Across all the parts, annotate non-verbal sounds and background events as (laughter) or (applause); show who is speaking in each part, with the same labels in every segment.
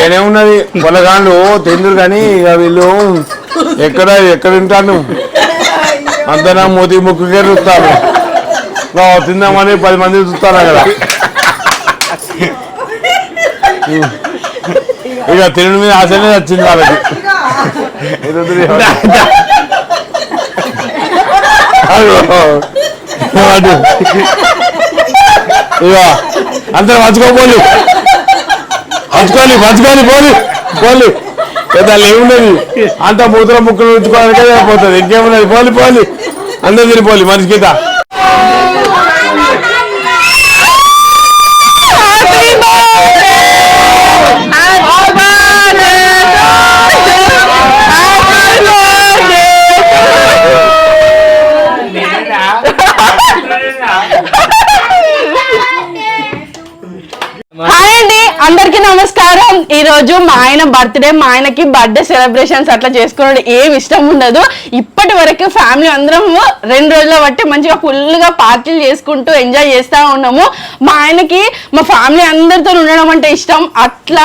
Speaker 1: ఏనే ఉన్నది. పొలగాండ్లు తిందురు కానీ ఇక వీళ్ళు ఎక్కడ ఎక్కడ ఉంటాను అంతనా మోతి ముక్కుకే చూస్తాను తిందామని పది మంది చూస్తాను కదా? ఇక తినడం మీద ఆశనే వచ్చింది వాళ్ళకి. ఇది వద్దులే. ఇక అందరూ పంచుకోవాలి పంచుకోవాలి పోలి పోలి పెద్ద ఏమున్నది అంతా మూత్ర ముక్కలు ఉంచుకోవడానికి పోతుంది ఇంకేమున్నది పోలి పోలి అందరూ తిరిగిపోలి మనిషి గీత.
Speaker 2: అందరికి నమస్కారం. ఈ రోజు మా ఆయన బర్త్డే మా ఆయనకి బర్త్డే సెలబ్రేషన్స్ అట్లా చేసుకోవడం ఏం ఇష్టం ఉండదు. ఇప్పటి వరకు ఫ్యామిలీ అందరం రెండు రోజుల బట్టి మంచిగా ఫుల్గా పార్టీలు చేసుకుంటూ ఎంజాయ్ చేస్తా ఉన్నాము. మా ఆయనకి మా ఫ్యామిలీ అందరితో ఉండడం అంటే ఇష్టం. అట్లా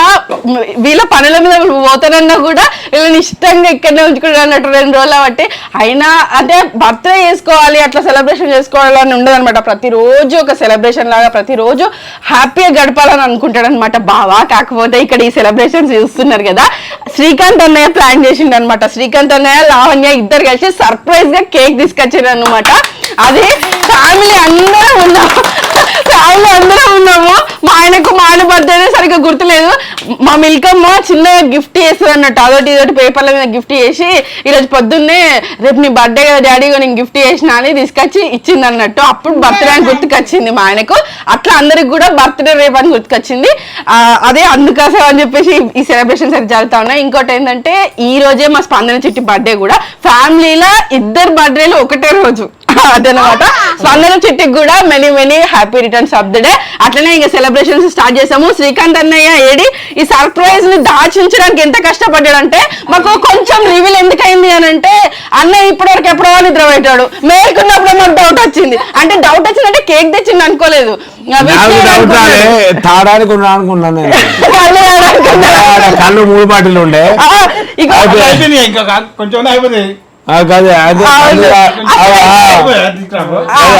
Speaker 2: వీళ్ళ పనుల మీద పోతానన్నా కూడా వీళ్ళని ఇష్టంగా ఇక్కడనే ఉంచుకుంటారు అన్నట్టు రెండు రోజుల బట్టి. అయినా అంటే బర్త్డే చేసుకోవాలి అట్లా సెలబ్రేషన్ చేసుకోవాలని ఉండదు అనమాట ప్రతిరోజు ఒక సెలబ్రేషన్ లాగా ప్రతిరోజు హ్యాపీగా గడపాలని అనుకుంటాడు అనమాట బావా కాకపోతే ఇక్కడ ఈ సెలబ్రేషన్స్ చూస్తున్నారు కదా. శ్రీకాంత్ అన్నయ్య ప్లాన్ చేసిండు అనమాట శ్రీకాంత్ అన్నయ్య లావణ్య ఇద్దరు కలిసి సర్ప్రైజ్గా కేక్ తీసుకొచ్చారు అనమాట అది ఫ్యామిలీ అందరం ఉన్నాము ట్రావెల్ అందరం ఉన్నాము. మా ఆయనకు మా ఆయన బర్త్డే సరిగ్గా గుర్తులేదు. మా మిల్కమ్మ చిన్నగా గిఫ్ట్ చేస్తుంది అన్నట్టు. అదొకటి ఇదొకటి పేపర్ల మీద గిఫ్ట్ చేసి ఈరోజు పొద్దున్నే రేపు నీ బర్త్డే కదా డాడీ నేను గిఫ్ట్ చేసిన అని తీసుకొచ్చి ఇచ్చింది అన్నట్టు. అప్పుడు బర్త్డే అని గుర్తుకొచ్చింది మా ఆయనకు. అట్లా అందరికి కూడా బర్త్డే రేపు అని గుర్తుకొచ్చింది. అదే అందుకోసం అని చెప్పేసి ఈ సెలబ్రేషన్స్ అయితే జరుగుతా ఉన్నాయి. ఇంకోటి ఏంటంటే ఈ రోజే మా స్పందన చిట్టి బర్త్డే కూడా. ఫ్యామిలీలో ఇద్దరు బర్త్డేలు ఒకటే రోజు. అదనమాట. స్పందన చిట్టికి కూడా many many happy returns of the day. అట్లనే ఇంకా సెలబ్రేషన్స్ స్టార్ట్ చేసాము. శ్రీకాంత్ అన్నయ్య ఏడి ఈ సర్ప్రైజ్ని దాచించడానికి ఎంత కష్టపడ్డాడంటే మాకు కొంచెం రివీల్ ఎందుకైంది అని అంటే అన్నయ్య ఇప్పటివరకు ఎప్పుడో నిద్ర పెట్టాడు మేలుకున్నప్పుడు మాకు డౌట్ వచ్చింది. అంటే డౌట్ వచ్చిందంటే కేక్ తెచ్చింది అనుకోలేదు.
Speaker 1: తాడానికి అనుకున్నాను కళ్ళు మూడు బాటిల్ ఉండే.
Speaker 2: ఇక
Speaker 3: కొంచెం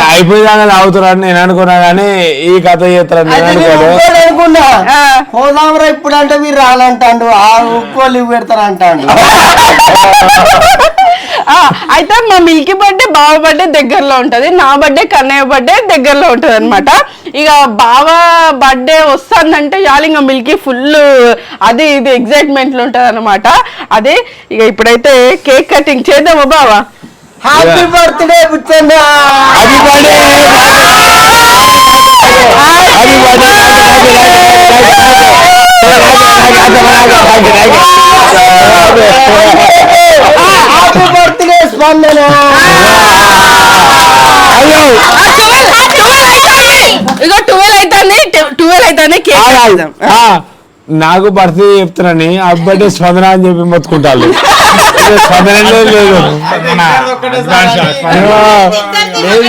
Speaker 1: అయిపోయిందని అవుతారని నేను అనుకున్నా కానీ ఈ కథ
Speaker 4: ఇంకోటి అనుకున్నా.
Speaker 2: ఆ.
Speaker 4: పోదాంరా ఇప్పుడు అంటే మీరు రాలంటాడు ఆ ఉప్పు లీవ్ పెడతారంటాడు.
Speaker 2: ఆ, (laughs) అయితే మా మిల్కీ బర్త్డే బావ బర్త్డే దగ్గరలో ఉంటది నా బర్త్డే కన్నయ్య బర్త్డే దగ్గరలో ఉంటది అనమాట ఇక బావ బర్త్డే వస్తుందంటే చాలు ఇంకా మిల్కీ ఫుల్ అది ఇది ఎగ్జైట్మెంట్లో ఉంటది అనమాట అదే ఇక ఇప్పుడైతే కేక్ కటింగ్ చేద్దామా బావా
Speaker 4: హ్యాపీ బర్త్డే హ్యాపీ బర్త్డే స్పందన.
Speaker 1: అయ్యో.
Speaker 2: ఇక ట్వెల్వ్ అవుతుంది ట్వెల్వ్ అవుతుంది కేక్ కటిద్దాం.
Speaker 1: ఆ, నాకు బర్త్డే చెప్తున్నాని అబ్బాయి స్పందన అని చెప్పి స్పందన లేదు లేదు.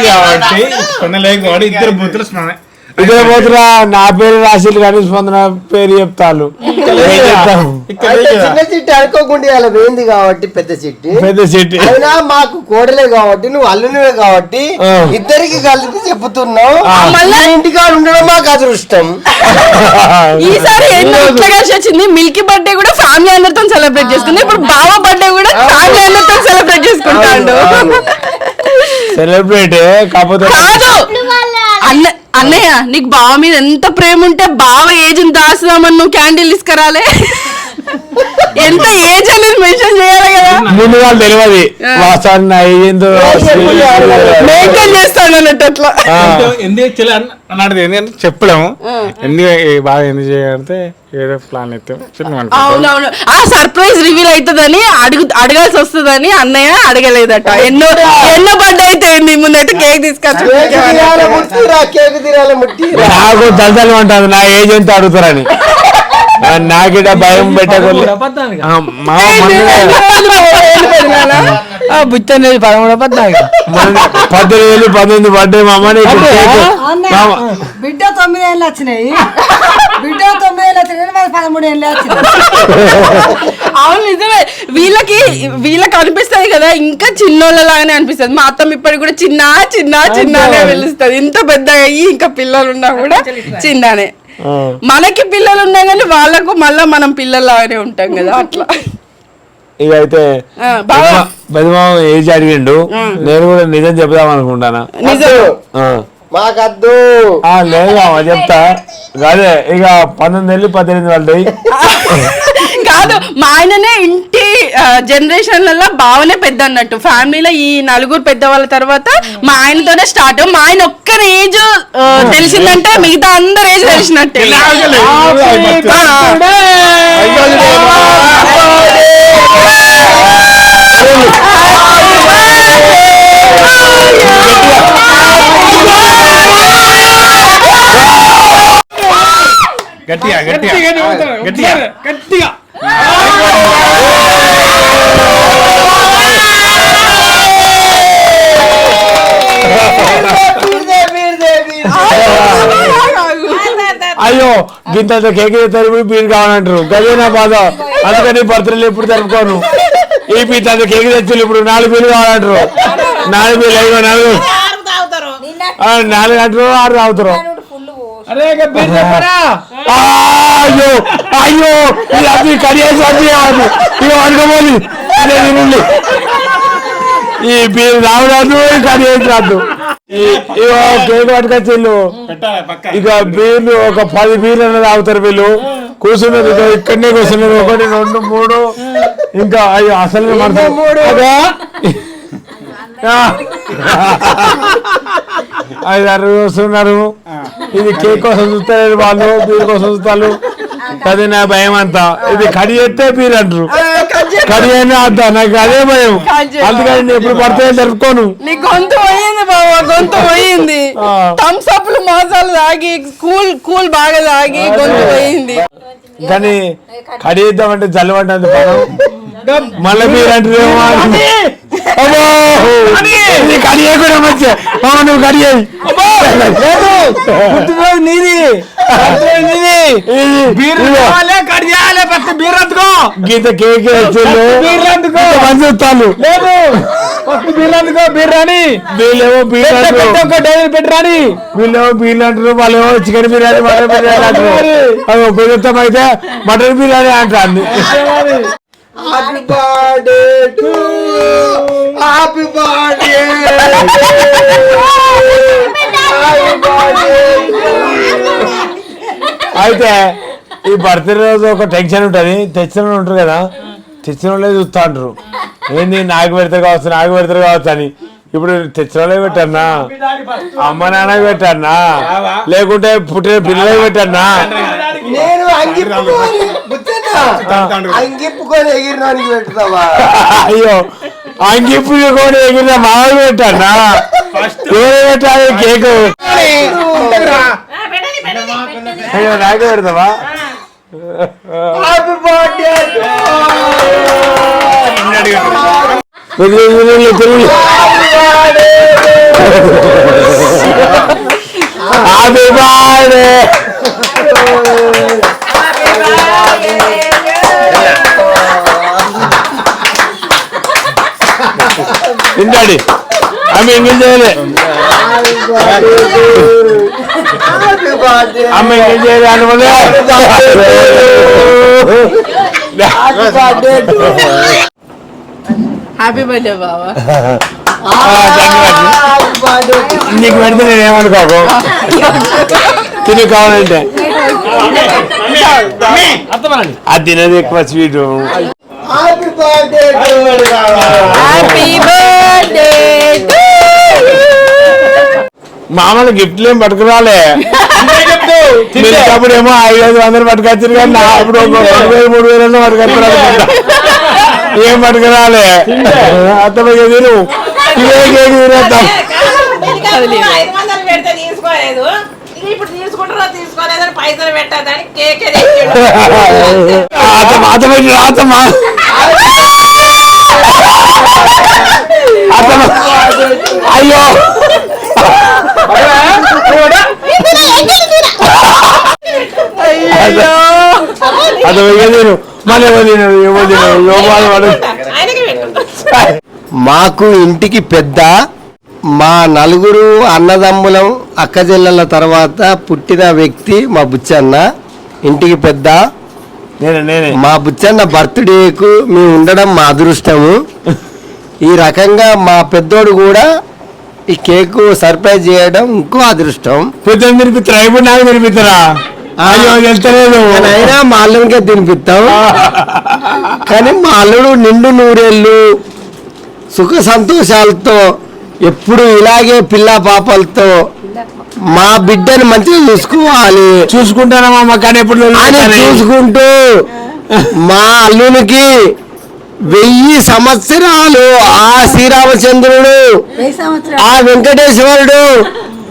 Speaker 3: కాబట్టి స్పందన కాబట్టి ఇద్దరు బుద్ధులు స్పందన.
Speaker 1: ఇదే పోతురా నా పేరు రాసిలు కానీ స్పందన పేరు చెప్తాను
Speaker 4: చిన్న చిట్టి అనుకోకుండా పోయింది కాబట్టి పెద్ద చిట్టి.
Speaker 1: పెద్ద చెట్టు.
Speaker 4: అయినా మాకు కోడలే కాబట్టి నువ్వు అల్లునివే కాబట్టి. ఇద్దరికి కలిపి. మళ్ళీ ఇంటికాడ ఉండడం మాకు అదృష్టం.
Speaker 2: ఈసారి వచ్చింది మిల్కీ బర్త్డే కూడా ఫ్యామిలీ అందరితో సెలబ్రేట్ చేసుకుంది. ఇప్పుడు బావ బర్త్డే కూడా ఫ్యామిలీ అందరితో సెలబ్రేట్ చేసుకుంటాడు.
Speaker 1: సెలబ్రేట్ కాకపోతే
Speaker 2: కాదు. అన్న అన్నయ్య నీకు బావ మీద ఎంత ప్రేమ ఉంటే బావ ఏజ్ దాచుదామని నువ్వు క్యాండిల్ తీసుకురాలే? ఎంత ఏజ్ అనేది మెన్షన్ చేయాలి కదా?
Speaker 1: ముందు వాళ్ళు తెలియదు.
Speaker 2: మెయింటైన్ చేస్తాడు అన్నట్టు అట్లా.
Speaker 3: ఎందుకు- ఎందుకు చెల్లి అన్న- అన్నాడు ఎందుకంటే చెప్పలేము. ఎందుకు బాగా ఎందుకు చేయాలంటే ఏదో ప్లాన్ అయితే చెప్పినాం
Speaker 2: అవునవును. ఆ సర్ప్రైజ్ రివీల్ అవుతుందని అడుగు అడగాల్సి వస్తుందని అన్నయ్య అడగలేదట. ఎన్నో ఎన్నో ముందైతే కేక్ తీసుకొచ్చి
Speaker 1: నాకు దళదలు ఉంటుంది నా ఏజ్ ఎంత అడుగుతారని. నాకిట భయం పెట్టకుండా మమ్మీ
Speaker 5: బుచ్చనేది పదమూడు పద్నాలుగు.
Speaker 1: పద్దెనిమిది వేలు పంతొమ్మిది పడ్డాయి మా అమ్మ
Speaker 6: బిడ్డ తొమ్మిది ఏళ్ళు వచ్చినాయి. బిడ్డ తొమ్మిది ఏళ్ళు వచ్చినాయి పదమూడు ఏళ్ళు వచ్చినాయి.
Speaker 2: అవును నిజమే. వీళ్ళకి వీళ్ళకి అనిపిస్తది కదా ఇంకా చిన్నోళ్ళలాగానే అనిపిస్తది. మా అత్తమ్మ ఇప్పటికి కూడా చిన్న చిన్న చిన్న అనే పిలుస్తుంది. ఇంత పెద్ద అయ్యి ఇంకా పిల్లలు ఉన్నా కూడా చిన్ననే. మనకి పిల్లలు ఉన్నా కానీ వాళ్ళకు మళ్ళా మనం పిల్లల్లాగానే ఉంటాం కదా అట్లా.
Speaker 1: ఇక అయితే పెద్దమామ ఏజ్ అడిగిండు నేను కూడా నిజం చెప్దాం అనుకుంటానా
Speaker 2: నిజం
Speaker 1: ఆ.
Speaker 4: మాకద్దు
Speaker 1: ఆ, లేదు చెప్తా అదే ఇక పంతొమ్మిది నెలలు పద్దెనిమిది పడ్డాయి
Speaker 2: కాదు మా ఆయననే ఇంటి జనరేషన్లలో బావనే పెద్ద అన్నట్టు ఫ్యామిలీలో ఈ నలుగురు పెద్ద వాళ్ళ తర్వాత మా ఆయనతోనే స్టార్ట్ మా ఆయన ఒక్కరి ఏజ్ తెలిసిందంటే మిగతా అందరు ఏజ్ తెలిసినట్టే
Speaker 4: கட்டியா கட்டியா.
Speaker 1: అయ్యో గింత కేక్ తరిపి బీర్ కావాలంటారు. గదే నా బాధ. అందుకని బర్త్డేలు ఎప్పుడు జరుపుకోను? ఈ పీత కేక్ తెచ్చులు ఇప్పుడు నాలుగు బీర్లు కావాలంటారు. నాలుగు బీర్లు అయ్యో నాలుగు నాలుగు అంటారు ఆరు తాగుతారు. అయ్యో అయ్యో ఇది అది కడియేసి అది అది ఇక అనుకోవాలి ఈ బీర్ రావరాదు కడియేసి రాదు. కేక్ పట్టుకొచ్చిళ్ళు ఇక బీర్లు ఒక పది బీర్లు అనేది తాగుతారు వీళ్ళు. కూర్చున్నారు ఇక ఇక్కడనే కూర్చున్నారు. ఒకటి రెండు మూడు. ఇంకా అయ్యో అసలు మూడు. ఐదు ఆరు వస్తున్నారు. ఇది కేక్ కోసం చూస్తారు వాళ్ళు బీర్ కోసం చూస్తారు. అది నా భయం అంతా. ఇది కడి చేస్తే బీర్ అంటారు. కడి అయినా అంత నాకు అదే భయం. అందుకని నేను ఎప్పుడు పడితే జరుపుకోను
Speaker 2: నీ గొంతు పోయింది బాబా గొంతు పోయింది.
Speaker 1: ఆ.
Speaker 2: థమ్స్ అప్లు మోసాలు తాగి కూల్ కూల్ బాగా తాగి గొంతు పోయింది.
Speaker 1: కానీ కడి చేద్దామంటే జల్లబడ్డంత పదం మళ్ళీ మీరు అంటారేమో! ఇది కడి మంచి నువ్వు
Speaker 5: నీది. బీర్ కావాలి కట్ చేయాలి ఫస్ట్ బీర్ అందుకో.
Speaker 1: గీత కేక్ వచ్చిండు
Speaker 5: బీర్లు అందుకో.
Speaker 1: మంచి చూస్తాను
Speaker 5: లేదు. ఫస్ట్ బీర్ అందుకో బీర్ రాని.
Speaker 1: వీళ్ళేమో బీర్
Speaker 5: పెట్ట,
Speaker 1: అంటారు.
Speaker 5: పెట్ట, ఒక డైరీ పెట్టి రాని.
Speaker 1: వీళ్ళేమో బీర్లు అంటారు వాళ్ళేమో చికెన్ బిర్యానీ మటన్ బిర్యానీ అంటారు. అవి అయితే మటన్ బిర్యానీ అంటారు
Speaker 4: happy birthday to happy birthday
Speaker 1: అయితే ఈ బర్త్డే రోజు ఒక టెన్షన్ ఉంటుంది. తెచ్చిన ఉంటారు కదా తెచ్చిన వాళ్ళే చూస్తా అంటారు ఏంది నాకు పెడతారు కావచ్చు నాకు పెడతారు కావచ్చు అని. ఇప్పుడు తెచ్చిన వాళ్ళే పెట్టన్నా? అమ్మ నాన్నకి పెట్టన్నా? లేకుంటే పుట్టిన పిల్లలకి పెట్టన్నా?
Speaker 4: నేను అంగిప్పుకొని బుద్ధన్నా అంగిప్పుకొని ఎగిరినానికి పెట్టుతావా
Speaker 1: అయ్యో అంగిప్పుడు కూడా ఎగిరిన మామూలు పెట్టన్నా ఎవరు పెట్టాలి కేక్ అయ్యో నాకే పెడతావా
Speaker 4: happy birthday
Speaker 1: Telugu Telugu happy birthday తింటాడి ఆమె ఎంగేజ్ చేయలే
Speaker 4: హ్యాపీ బర్త్డే
Speaker 1: అమ్మ ఎంగేజ్ చేయలే అనుకోలే
Speaker 4: happy birthday to
Speaker 2: happy birthday Baba
Speaker 4: happy birthday to
Speaker 1: నీకు పెడితే నేను ఏమనుకోకు తిని కావాలంటే అది తినేది ఎక్కువ sweet
Speaker 4: happy birthday to
Speaker 2: happy birthday
Speaker 1: మామూలు గిఫ్ట్లు ఏం పట్టుకురాలే. మీరు అప్పుడు ఏమో ఐదు ఐదు వందలు పట్టుకొచ్చారు కానీ నా అప్పుడు ఒక రెండు వేలు మూడు వేలు పట్టుకొచ్చారు ఏం పట్టుకురాలే. అర్థమయ్యే తిను ఇవే కేక్ తినేద్దాం
Speaker 7: ఐదు వందలు పెడితే తీసుకోలేదు ఇది ఇప్పుడు తీసుకుంటారో తీసుకోలేదని పైసలు పెట్టదని కేకే
Speaker 1: అర్థం అర్థమైంది రాతమ్మా అతను అయ్యో
Speaker 4: మాకు ఇంటికి పెద్ద మా నలుగురు అన్నదమ్ములం అక్కచెల్లెల తర్వాత పుట్టిన వ్యక్తి మా బుచ్చన్న. ఇంటికి పెద్ద
Speaker 1: నేనే నేనే.
Speaker 4: మా బుచ్చన్న బర్త్డేకు మేము ఉండడం మా అదృష్టము. ఈ రకంగా మా పెద్దోడు కూడా ఈ కేకు సర్ప్రైజ్ చేయడం ఇంకో అదృష్టం.
Speaker 1: పెద్ద తినిపిస్తారా? ఇప్పుడు నాకు తినిపిస్తారా? అయ్యో వెళ్తలేదు
Speaker 4: అయినా మా అల్లునికే తినిపిస్తాం కానీ మా అల్లుడు నిండు నూరేళ్ళు సుఖ సంతోషాలతో ఎప్పుడు ఇలాగే పిల్ల పాపలతో మా బిడ్డని మంచిగా చూసుకోవాలి.
Speaker 1: చూసుకుంటానమ్మా కానీ ఎప్పుడు?
Speaker 4: చూసుకుంటూ మా అల్లునికి వెయ్యి సంవత్సరాలు ఆ శ్రీరామచంద్రుడు ఆ వెంకటేశ్వరుడు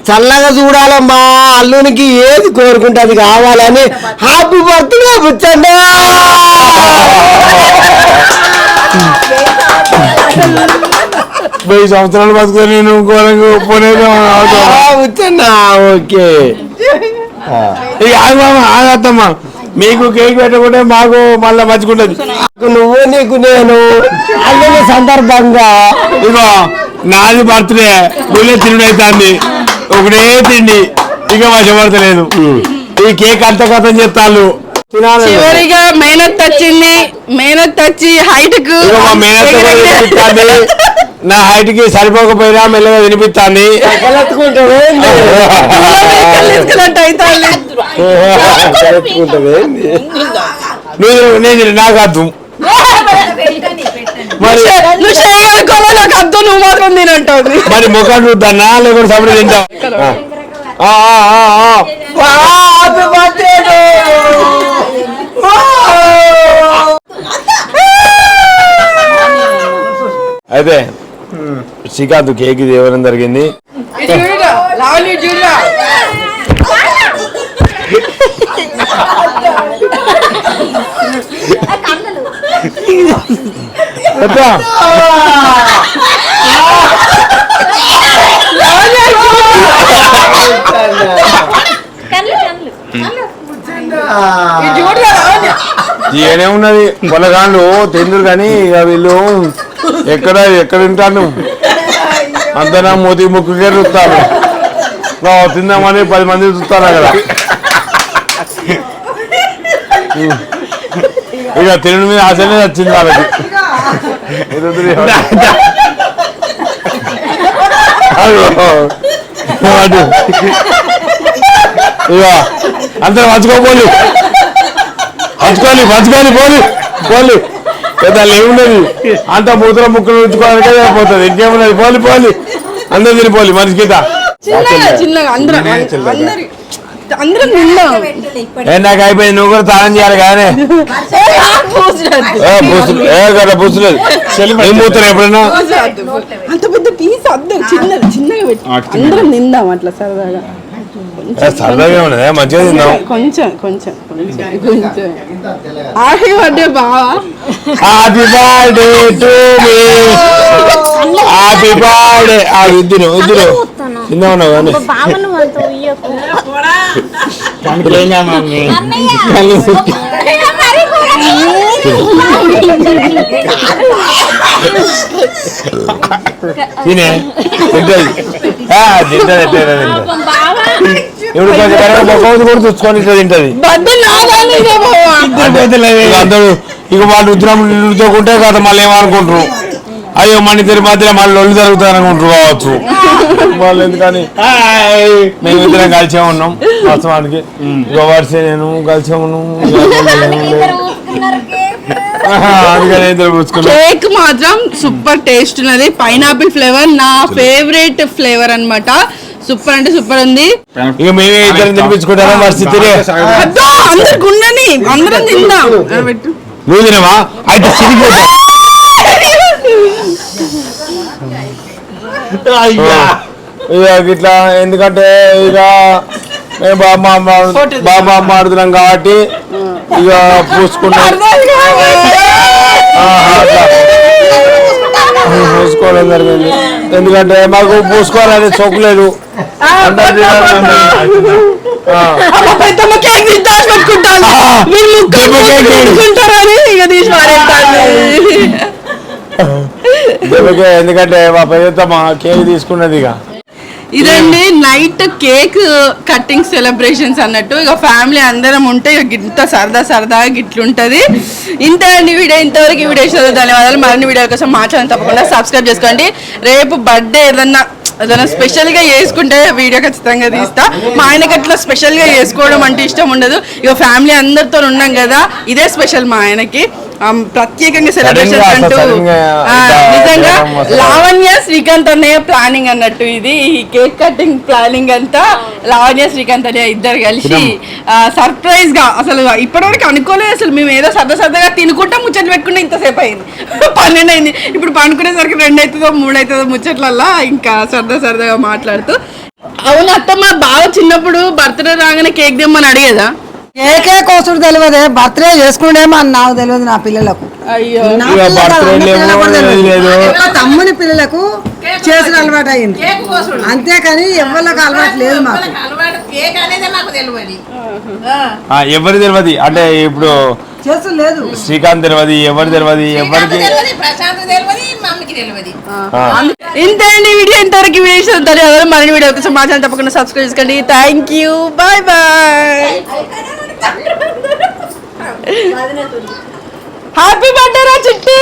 Speaker 4: చల్లగా చూడాలి మా అల్లునికి ఏది కోరుకుంటే అది కావాలని హ్యాపీ బర్త్డే బుచ్చండి
Speaker 1: వెయ్యి సంవత్సరాలు బతుకుని నేను ఘోరంగా
Speaker 4: ఓకే.
Speaker 1: ఇక ఆగమ్మ ఆగత్తమ్మ మీకు కేక్ పెట్టకుంటే మాకు మళ్ళీ మంచుకుంటది
Speaker 4: నువ్వు నీకు నేను అల్లుని సందర్భంగా
Speaker 1: ఇగో నాది బర్త్డే నువ్వే తిండి అవుతుంది ఒకటే తిండి. ఇక వశపడతలేదు ఈ కేక్ అంత కథం చెప్తాళ్ళు. తినాలి.
Speaker 2: చివరిగా మేనత్ వచ్చింది. మేనత్ వచ్చి
Speaker 1: హైట్కు నా హైట్కి సరిపోకపోయినా మెల్లగా
Speaker 4: ఎక్కలెత్తుకుంటావే
Speaker 1: నువ్వు నేను నాకు అర్థం.
Speaker 2: నువ్వు చేయగలుగుకోవా నాకు అద్దు నువ్వు మాత్రం తినంటుంది
Speaker 1: మరి ముఖం చూద్దానా లేకుంటే సపరేట్ తింటాం. ఆ, ఆ, ఆ, ఆ.
Speaker 4: హ్యాపీ బర్త్డే
Speaker 1: అయితే శ్రీకాంత్ కేక్ ఇది ఇవ్వడం జరిగింది. (laughs) (laughs) ఎట్లా? ఏనే ఉన్నది? పొలగాండు తిందురు కానీ ఇక వీళ్ళు ఎక్కడ ఎక్కడ ఉంటాను అందరం మోతి ముక్కుకే చూస్తాను తిందామని పది మంది చూస్తాను అక్కడ. ఇక తినడం మీద ఆశనే వచ్చింది వాళ్ళకి. ఇక అందరూ పంచుకోపోలి పంచుకోవాలి పంచుకోవాలి పోలి పోలి పెద్ద ఏమున్నది అంత మూత్ర ముక్కలు ఉంచుకోవడానికే పోతుంది ఇంకేమున్నది పోలి పోలి అందరు తినిపోలి మనిషి కింద
Speaker 2: చిన్నగా చిన్నగా అందరం అందరి
Speaker 1: ఏ నాకు అయిపోయింది? నువ్వు కూడా తాళం చేయాలి కానీ. ఏ పూసు ఏ ఎప్పుడైనా?
Speaker 2: అంత పెద్ద పీస్ అందరు చిన్నది చిన్నగా పెట్టి. అందరం తిందాం అట్లా సరదాగా.
Speaker 1: సరదాగా ఉన్నది? మంచిగా తిందాం
Speaker 2: కొంచెం కొంచెం కొంచెం. కొంచెం. హ్యాపీ బర్త్డే బావా.
Speaker 1: Happy birthday to me happy birthday ఆ ఇద్దరు ఇద్దరు ఉన్నావు కానీ. తినే. తింటది. తింటది ఇప్పుడు కూడా చూసుకొని ఇట్లా తింటది. ఇక అందరూ ఇక వాళ్ళు రుద్రం రుద్దుకుంటే కదా మళ్ళీ ఏమనుకుంటారు? అయ్యో మన ఇద్దరి మధ్య మళ్ళీ ఒళ్ళు జరుగుతుంది అనుకుంటారు కావచ్చు. వాళ్ళు ఎందుకని? మేము ఇద్దరం కలిసే ఉన్నాం. వాస్తవానికి ఇక వరుస నేను కలిసే ఉన్నాం. ఆహా, అందుకని ఇద్దరు పూసుకున్నాం
Speaker 2: కేక్ మాత్రం సూపర్ టేస్ట్ ఉన్నది. పైనాపిల్ ఫ్లేవర్ నా ఫేవరెట్ ఫ్లేవర్ అన్నమాట. సూపర్ అంటే సూపర్ ఉంది.
Speaker 1: ఇక మేమే ఇద్దరం తినిపించుకుంటారా పరిస్థితి
Speaker 2: అద్దో అందరికి ఉండని అందరం తిందాం. ఆ, పెట్టు.
Speaker 1: నువ్వు తినవా? అయితే చిరిగిపోతా. ఇక ఇట్లా ఎందుకంటే ఇక మేము బాబా బాబా అమ్మ ఆడుతున్నాం కాబట్టి ఇక పూసుకున్నాం. పూసుకోవడం జరిగింది. ఎందుకంటే మాకు పూసుకోవాలని
Speaker 2: పారేస్తాను
Speaker 1: ఎందుకే- ఎందుకంటే మా పెద్దమ్మ కేక్ తీసుకున్నది ఇక
Speaker 2: ఇదండి నైట్ కేక్ కటింగ్ సెలబ్రేషన్స్ అన్నట్టు. ఇక ఫ్యామిలీ అందరం ఉంటే ఇక ఇంత సరదా సరదాగా గిట్లుంటది. ఇంతే అండి వీడియో ఇంతవరకు ఈ వీడియో ఇచ్చినందుకు ధన్యవాదాలు. మరిన్ని వీడియో కోసం మా ఛానల్ తప్పకుండా సబ్స్క్రైబ్ చేసుకోండి. రేపు బర్త్డే ఏదన్నా ఏదైనా స్పెషల్గా చేసుకుంటే వీడియో ఖచ్చితంగా తీస్తా. మా ఆయనకి అట్లా స్పెషల్గా చేసుకోవడం అంటే ఇష్టం ఉండదు. ఇక ఫ్యామిలీ అందరితో ఉన్నాం కదా ఇదే స్పెషల్ మా ఆయనకి. ప్రత్యేకంగా సెలబ్రేషన్ అంటూ నిజంగా లావణ్య శ్రీకాంత్ అన్నయ్య ప్లానింగ్ అన్నట్టు ఇది. ఈ కేక్ కటింగ్ ప్లానింగ్ అంతా లావణ్య శ్రీకాంత్ అన్నయ్య ఇద్దరు కలిసి సర్ప్రైజ్గా అసలు ఇప్పటివరకు అనుకోలేదు అసలు మేము ఏదో సరదా సరదాగా తినుకుంటా ముచ్చట్లు పెట్టుకుంటే ఇంతసేపు అయింది. (laughs) పన్నెండు అయింది. ఇప్పుడు పండుకునేసరికి రెండు అవుతుందో మూడు అవుతుందో ముచ్చట్లల్లా ఇంకా సరదా సరదాగా మాట్లాడుతూ. అవును అత్తమ్మ బాగా చిన్నప్పుడు బర్త్డే రాగానే కేక్ తెమ్మని అడిగేదా?
Speaker 6: కేకే కోసుడు తెలియదు బర్త్డే చేసుకుండేమో అని నాకు తెలియదు నా పిల్లలకు. నా అన్ని కూడా తెలియదు. తమ్ముని పిల్లలకు చేసిన అలవాటు అయింది. అంతేకాని ఎవరికి అలవాటు లేదు మాకు.
Speaker 7: వాళ్ళకి అలవాటు కేక్ అనేది నాకు తెలియదు
Speaker 1: ఆ, ఎవరు తెలియదు అంటే ఇప్పుడు
Speaker 6: లేదు.
Speaker 1: శ్రీకాంత్ తెలియదు ఎవరు తెలియదు ఎవరికి?
Speaker 7: తెలియదు ప్రశాంత్ తెలియదు మమ్మీకి తెలియదు
Speaker 2: ఇంతే అండి ఈ వీడియో ఇంతవరకు వీడియో ధన్యవాదాలు. మరిన్ని వీడియో కోసం మా ఛానల్ తప్పకుండా సబ్స్క్రైబ్ చేసుకోండి. Thank you bye bye happy birthday రా చిట్టి.